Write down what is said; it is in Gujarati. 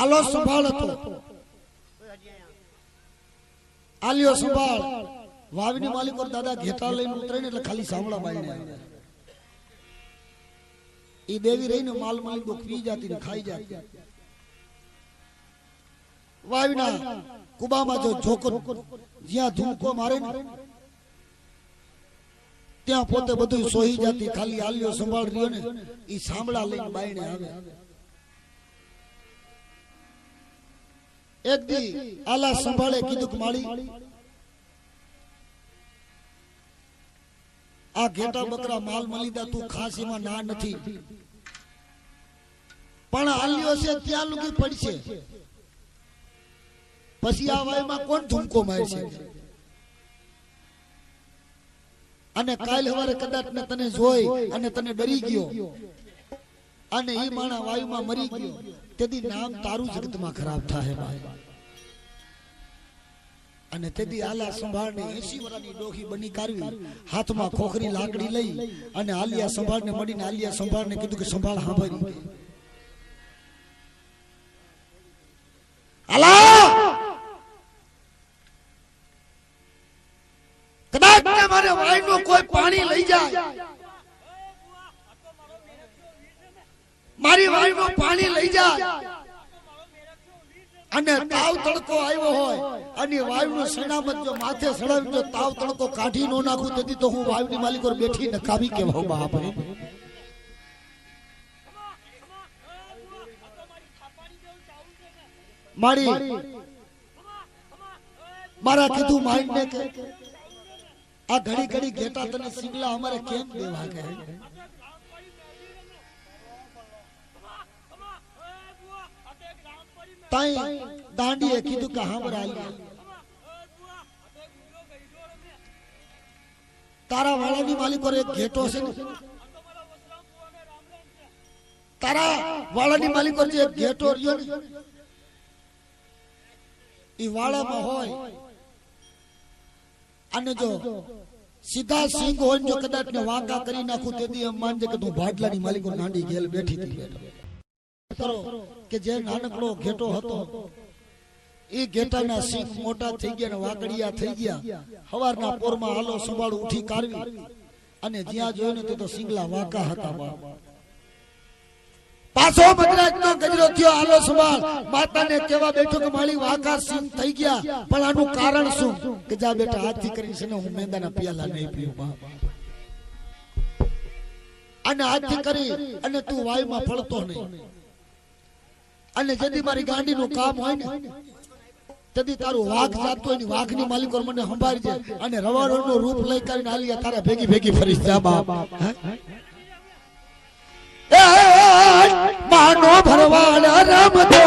આલો સંભાળ હતો આલ્યો સંભાળ વાવની પર દાદા ઘેટા લઈને ઉતરીને એટલે ખાલી સાંભળા બાઈને એ દેવી રહીને માલ માલિક પી જાતી ને ખાઈ જાતી. વાવીના કુબામાં જો છોકરો જ્યાં ધૂમકો મારે ત્યાં પોતે બધું સોહી જાતી, ખાલી આલ્યો સંભાળ રહ્યો ને એ સાંભળા લઈને બાઈને આવે. એક દી આલા સંભાળે કીધું કે, માળી, આ ઘેટા બકરા માલ મલીદા તું ખાસ એમાં ના નથી. પણ હાલ્યો છે, ત્યાં લુગી પડશે. પછી આ વાયમાં કોણ ધૂમકો મારશે? અને કાલ હવારે કદાચ ને તને જોઈ અને તને ડરી ગયો. અને એ માણા વાયુમાં મરી ગયો. તેથી નામ તારું જગતમાં ખરાબ થાય ભાઈ. અને તેથી આલા સંભાળને એસી વરાની ડોહી બની કાઢવી. હાથમાં ખોખરી લાકડી લઈ અને આલિયા સંભાળને મળીને આલિયા સંભાળને કીધું કે સંભાળ સાંભળી આલા! કદાચ મારે વાયનો કોઈ પાણી લઈ જાય. મારી વાયનો પાણી લઈ જાય. અને તાવ તડકો આવ્યો હોય અને વાયુનો સણામત જો માથે સડાવી જો તાવ તડકો કાઢી નો નાખું, તેથી તો હું વાયુની માલિકો બેઠી નકામી કેવા બાપ મારી, મારા કીધું માઇન્ડ ને કે, આ ઘડી ઘડી ઘેટા તને સિંગલા અમારે કેમ દેવા કહે? તાઈ દાંડીએ કીધું કે આલ્યા તારા વાળાની માલિકો એક ઘેટો છે તારા વાળાની માલિકો જે એક ઘેટો રહ્યો ને ઈ વાળામાં હોય અને જો સીધા સિંગ હોય જો કદાચ ને વાંકા કરી નાખું તેથી એમ માનજે કે તું ભાડલાની માલિકો નાંડી ઘેલ બેઠી હતી બેઠો કરો કે જે નાનકડો ઘેટો હતો, એ ઘેટાના સિંહ મોટા થઈ ગયા વાકડિયા થઈ ગયા. હવારના પોરમાં હાલો સંભાળ ઉઠી કાઢવી અને જ્યાં જોયું તે તો સિંગલા વાકા હતા પાછો મદ્રાજ ગજરો થયો આલો સંભાળ. માતાને કેવા બેઠો કે મારી વાકા સિંહ થઈ ગયા. પણ આનું કારણ શું? કે જા બેટા, હાથથી કરી છે ને હું મેંદાના પિયાલા નહીં પીવું અને હાથથી કરી અને તું વાયુમાં ફળતો નહીં. અને જદી મારી ગાંડીનું કામ હોય ને, તેથી તારું વાઘ જાતો હોય ને, વાઘની માલિકો મને સંભાળજે અને રવાડોનું રૂપ લઈ કરીને આલિયા તારા ભેગી ભેગી ફરી જા બાપ? માનો ભરવાડ રમતે